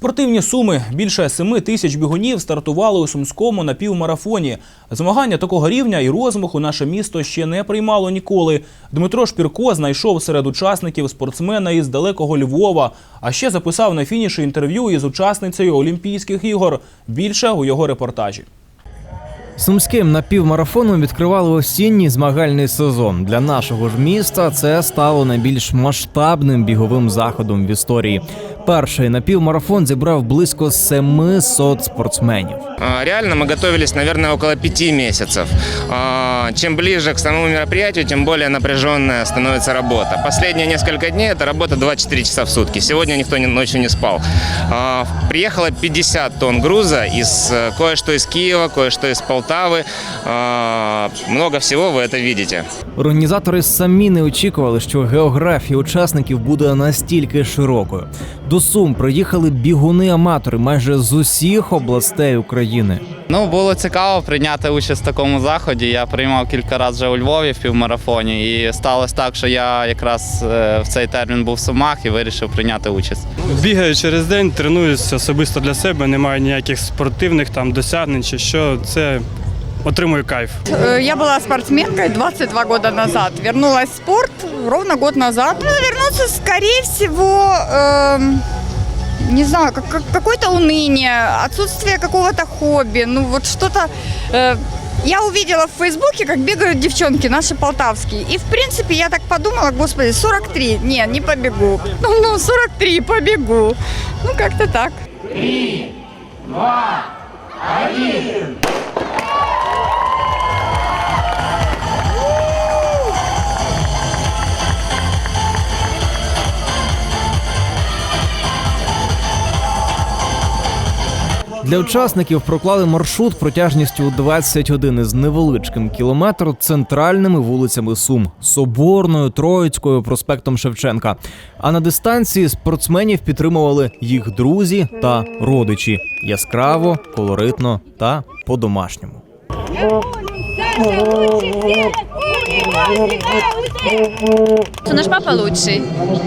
Спортивні суми більше семи тисяч бігунів стартували у сумському на півмарафоні. Змагання такого рівня і розмаху наше місто ще не приймало ніколи. Дмитро Шпірко знайшов серед учасників спортсмена із далекого Львова, а ще записав на фініші інтерв'ю із учасницею Олімпійських ігор. Більше у його репортажі. Сумським напівмарафоном відкривали осінній змагальний сезон. Для нашого ж міста це стало найбільш масштабним біговим заходом в історії. Перший напівмарафон зібрав близько 700 спортсменів. А, Реально мы готовились, наверное, около пяти месяцев. А, Чем ближе к самому мероприятию, тем более напряженная становится работа. Последние несколько дней это работа 24 часа в сутки. Сегодня никто не- ночью не спал. А, Приехало 50 тонн груза, из, э, кое-что из Киева, кое-что из Полтавы. А, Много всего вы это видите. Організатори самі не очікували, що географія учасників буде настільки широкою. До Сум приїхали бігуни-аматори майже з усіх областей України. Ну, було цікаво прийняти участь в такому заході. Я приймав кілька разів вже у Львові в півмарафоні, і сталося так, що я якраз е, в цей термін був в Сумах і вирішив прийняти участь. Бігаю через день, тренуюся особисто для себе, немає ніяких спортивних там досягнень чи що. Це отримую кайф. Э, Я была спортсменкой 22 года назад. Вернулась в спорт ровно год назад. Ну, вернуться, скорее всего, эм, не знаю, как, как- какое-то уныние, отсутствие какого-то хобби. Ну, вот что-то... э, я увидела в Фейсбуке, как бегают девчонки наши полтавские. И, в принципе, я так подумала, господи, 43, не, не побегу. Ну, ну 43, побегу. Ну, как-то так. Для учасників проклали маршрут протяжністю 21 із невеличким кілометр центральними вулицями Сум Соборною, Троїцькою, проспектом Шевченка. А на дистанції спортсменів підтримували їх друзі та родичі яскраво, колоритно та по-домашньому. Наш папа лучший.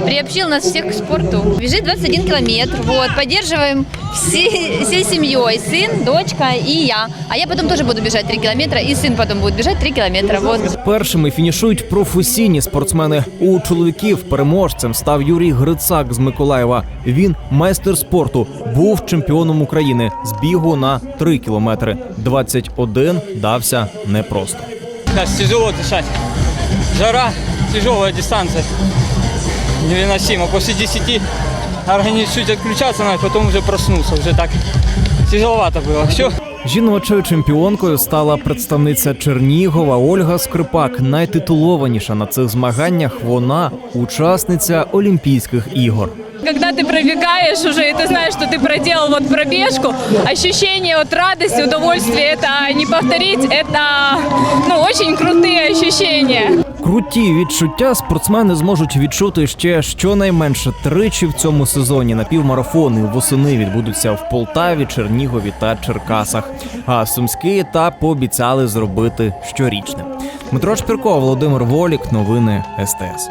Приобщил нас всех к спорту. Бежит 21 километр. Вот, поддерживаем все- всей семьей. Сын, дочка и я. А я потом тоже буду бежать 3 километра, и сын потом будет бежать 3 километра. Вот. Першими фінішують професійні спортсмени. У чоловіків переможцем став Юрій Грицак з Миколаєва. Він майстер спорту, був чемпіоном України з бігу на 3 кілометри. 21 дався непросто. Сейчас тяжело дышать. Жара, тяжелая дистанция. Невыносимо. После 10 организм чуть отключаться надо, потом уже проснулся. Уже так тяжеловато было. Все. Жіночою чемпіонкою стала представниця Чернігова Ольга Скрипак. Найтитулованіша на цих змаганнях вона учасниця Олімпійських ігор. Когда ты пробегаешь уже, и ты знаешь, что ты проделал вот пробежку, ощущение вот радости, удовольствия, это не повторить, это ну, очень крутые ощущения. Круті відчуття спортсмени зможуть відчути ще щонайменше тричі в цьому сезоні. Напівмарафони восени відбудуться в Полтаві, Чернігові та Черкасах. А сумський етап пообіцяли зробити щорічним. Дмитро Шпірко, Володимир Волік, новини СТС.